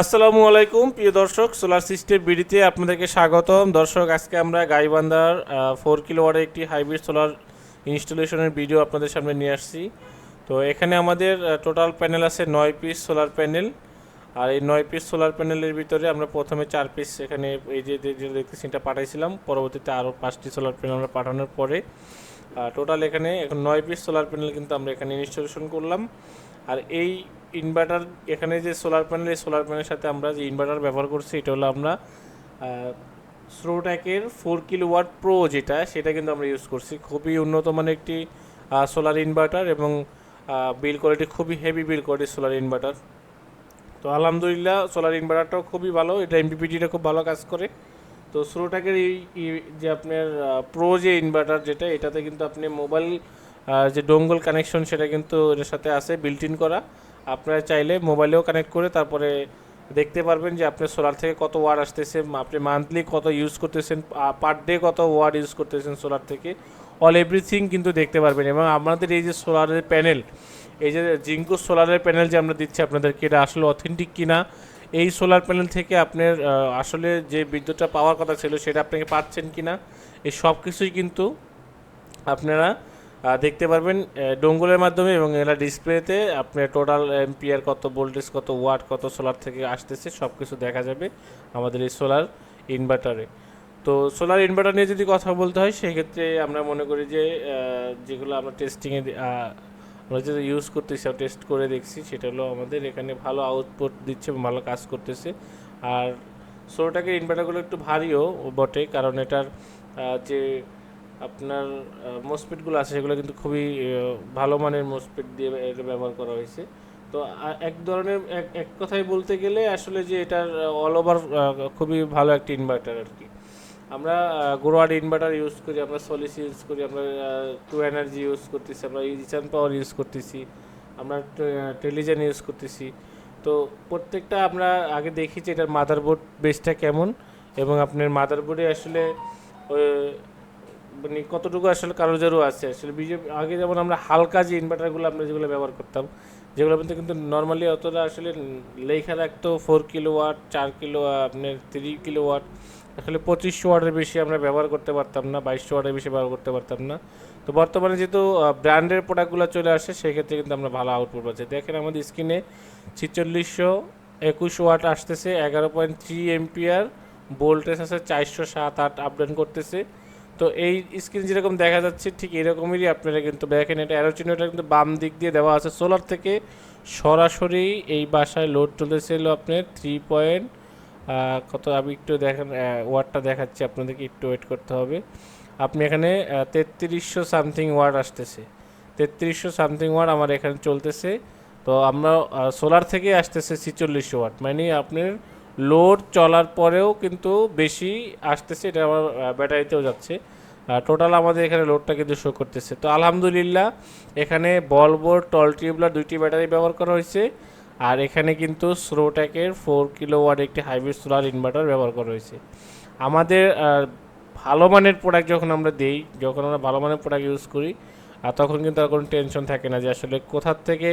আসসালামু আলাইকুম, প্রিয় দর্শক সোলার সিস্টেম বিডিতে আপনাদেরকে স্বাগতম। দর্শক, আজকে আমরা গাইবান্ধার ফোর কিলো ওয়াটের একটি হাইব্রিড সোলার ইনস্টলেশনের ভিডিও আপনাদের সামনে নিয়ে আসছি। তো এখানে আমাদের টোটাল প্যানেল আছে নয় পিস সোলার প্যানেল আর এই নয় পিস সোলার প্যানেলের ভিতরে আমরা প্রথমে চার পিস এখানে এই যে, যে- যেটা দেখতেছি, এটা পাঠাইছিলাম। পরবর্তীতে আরও পাঁচটি সোলার প্যানেল আমরা পাঠানোর পরে টোটাল এখানে এখন নয় পিস সোলার প্যানেল কিন্তু আমরা এখানে ইনস্টলেশন করলাম। আর এই ইনভার্টার এখানে যে সোলার প্যানেল এই সোলার প্যানেলের সাথে আমরা যে ইনভার্টার ব্যবহার করছি, এটা হলো আমরা স্রোট্যাকের ফোর কিলো ওয়াট প্রো যেটা, সেটা কিন্তু আমরা ইউজ করছি। খুবই উন্নত মানের একটি সোলার ইনভার্টার এবং বিল কোয়ালিটি খুবই heavy build quality solar inverter তো আলহামদুলিল্লাহ সোলার ইনভার্টারটাও খুবই ভালো, এটা এমপিপিটিটা খুব ভালো কাজ করে। তো স্রোটাকের এই যে আপনার প্রো যে ইনভার্টার যেটা, এটাতে কিন্তু আপনি মোবাইল যে ডোঙ্গল কানেকশন সেটা কিন্তু এটার সাথে আছে বিল্ট ইন করা। আপনারা চাইলে মোবাইলেও কানেক্ট করে তারপরে দেখতে পারবেন যে আপনার সোলার থেকে কত ওয়াট আসতেছে, আপনি মান্থলি কত ইউজ করতেছেন পার ডে কত ওয়াট ইউজ করতেছেন সোলার থেকে। অল এভরিথিং কিন্তু দেখতে পারবেন এবং আমাদের এই যে সোলারের প্যানেল এই যে জিঙ্কো সোলারের প্যানেল যে আমরা দিচ্ছি আপনাদেরকে, এটা আসলে অথেন্টিক কিনা? এই সোলার প্যানেল থেকে আপনার আসলে যে বিদ্যুৎটা পাওয়ার কথা ছিল, সেটা আপনাকে পাচ্ছেন কিনা? এই সব কিছুই কিন্তু আপনারা দেখতে পারবেন ডোঙ্গলের মাধ্যমে এবং এরা ডিসপ্লেতে আপনার টোটাল এম্পিয়ার কত ভোল্টেজ কত ওয়াট কত সোলার থেকে আসতেছে সব কিছু দেখা যাবে আমাদের এই সোলার ইনভার্টারে তো সোলার ইনভার্টার নিয়ে যদি কথা বলতে হয়, সেক্ষেত্রে আমরা মনে করি যে যেগুলো আমরা টেস্টিংয়ে আমরা যেটা ইউজ করতেছি টেস্ট করে দেখছি, সেটা হলো আমাদের এখানে ভালো আউটপুট দিচ্ছে ভালো কাজ করতেছে। আর সোলোটাকে ইনভার্টারগুলো একটু ভারীও বটে, কারণ এটার যে আপনার মোসপিটগুলো আছে, সেগুলো কিন্তু খুবই ভালো মানের মোসপিট দিয়ে এটা ব্যবহার করা হয়েছে। তো এক ধরনের, এক এক কথায় বলতে গেলে আসলে যে এটার অল ওভার খুবই ভালো একটি ইনভার্টার আর কি। আমরা গোরোয়াড ইনভার্টার ইউজ করি, আমরা সলিস ইউজ করি, আমরা টু এনার্জি ইউজ করতেছি, আমরা ইচান পাওয়ার ইউজ করতেছি, আমরা টেলিজেন ইউজ করতেছি। তো, প্রত্যেকটা আমরা আগে দেখি যে এটার মাদারবোর্ড বেসটা কেমন এবং আপনার মাদারবোর্ডে আসলে মানে কতটুকু আসলে কারোজারও আছে? আসলে বিজে আগে যেমন আমরা হালকা যে ইনভার্টারগুলো আমরা যেগুলো ব্যবহার করতাম, যেগুলো মধ্যে কিন্তু নর্মালি অতটা আসলে লেখা রাখতো ফোর কিলো ওয়াট চার কিলো আপনার থ্রি কিলো ওয়াট আসলে পঁচিশশো ওয়াটের বেশি আমরা ব্যবহার করতে পারতাম না বাইশশো ওয়াটের বেশি ব্যবহার করতে পারতাম না। তো বর্তমানে যেহেতু ব্র্যান্ডের প্রোডাক্টগুলো চলে আসে, সেক্ষেত্রে কিন্তু আমরা ভালো আউটপুট পাচ্ছি। দেখেন আমাদের স্ক্রিনে ছিচল্লিশশো একুশ ওয়াট আসতেছে, এগারো পয়েন্ট থ্রি এমপিআর ভোল্টেজ আছে, চারশো সাত আট আপডাউন করতেছে। তো এই স্ক্রিন যেরকম দেখা যাচ্ছে, ঠিক এরকমই আপনারা কিন্তু দেখেন, এটা অ্যারোচিনোটা কিন্তু বাম দিক দিয়ে দেওয়া আছে। সোলার থেকে সরাসরি এই বাসায় লোড চলেছিল আপনার থ্রি পয়েন্ট কত আমি একটু দেখেন ওয়ার্ডটা দেখাচ্ছি, আপনাদেরকে একটু ওয়েট করতে হবে। আপনি এখানে তেত্রিশশো সামথিং ওয়ার্ড আসতেছে। তেত্রিশশো সামথিং ওয়ার্ড আমার এখানে চলতেছে। তো আমরা সোলার থেকে আসতেছে ছিচল্লিশশো ওয়াট মানে আপনার লোড চলার পরেও কিন্তু বেশি আসতেছে, এটা আমার ব্যাটারিতেও যাচ্ছে। টোটাল আমাদের এখানে লোডটা কিন্তু শো করতেছে। তো আলহামদুলিল্লাহ, এখানে বলবোর টল টিউবলার দুইটি ব্যাটারি ব্যবহার করা হয়েছে। আর এখানে কিন্তু স্রোট্যাকের ফোর কিলো ওয়াট একটি হাইব্রিড সোলার ইনভার্টার ব্যবহার করা হয়েছে। আমাদের ভালো মানের প্রোডাক্ট যখন আমরা দেই, যখন আমরা ভালো মানের প্রোডাক্ট ইউজ করি আর তখন কিন্তু আর কোনো টেনশন থাকে না যে আসলে কোথার থেকে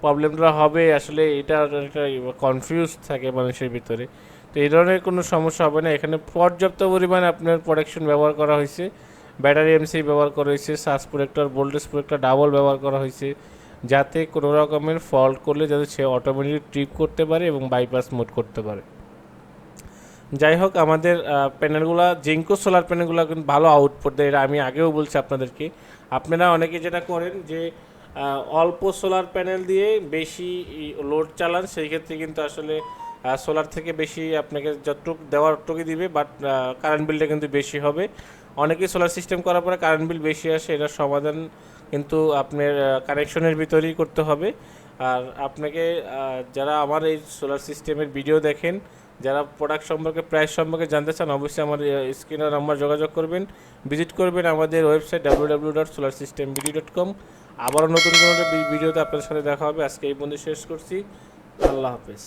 প্রবলেমটা হবে আসলে এটা একটা কনফিউজ থাকে মানুষের ভিতরে। তো এই ধরনের কোনো সমস্যা হবে না। এখানে পর্যাপ্ত পরিমাণে আপনার প্রোডাকশন ব্যবহার করা হয়েছে। ব্যাটারি এমসি ব্যবহার করা হয়েছে। Surge protector voltage protector double ব্যবহার করা হয়েছে। যাতে কোনো রকমের ফল্ট করলে যাতে সে অটোমেটিক ট্রিপ করতে পারে এবং বাইপাস মোড করতে পারে। যাই হোক, আমাদের প্যানেলগুলো জিঙ্কো সোলার প্যানেলগুলো কিন্তু ভালো আউটপুট দেয়। এটা আমি আগেও বলছি আপনাদেরকে। আপনারা অনেকে যেটা করেন যে অল্প সোলার প্যানেল দিয়ে বেশি লোড চালান, সেই ক্ষেত্রে কিন্তু আসলে সোলার থেকে বেশি আপনাকে যতটুকু দেওয়ার টুকু দিবে বাট কারেন্ট বিলটা কিন্তু বেশি হবে। অনেকেই সোলার সিস্টেম করার পরে কারেন্ট বিল বেশি আসে এটার সমাধান কিন্তু আপনার কানেকশনের ভিতরেই করতে হবে। আর আপনাকে যারা আমার এই সোলার সিস্টেমের ভিডিও দেখেন যারা প্রোডাক্ট সম্পর্কে প্রাইস সম্পর্কে জানতে চান, অবশ্যই আমার স্ক্রিনের নাম্বার যোগাযোগ করবেন। ভিজিট করবেন আমাদের website W W dot solar system BD dot com আবারও নতুন কোনো ভিডিওতে আপনাদের সাথে দেখা হবে। আজকে এই বন্ধু শেষ করছি। আল্লাহ হাফেজ।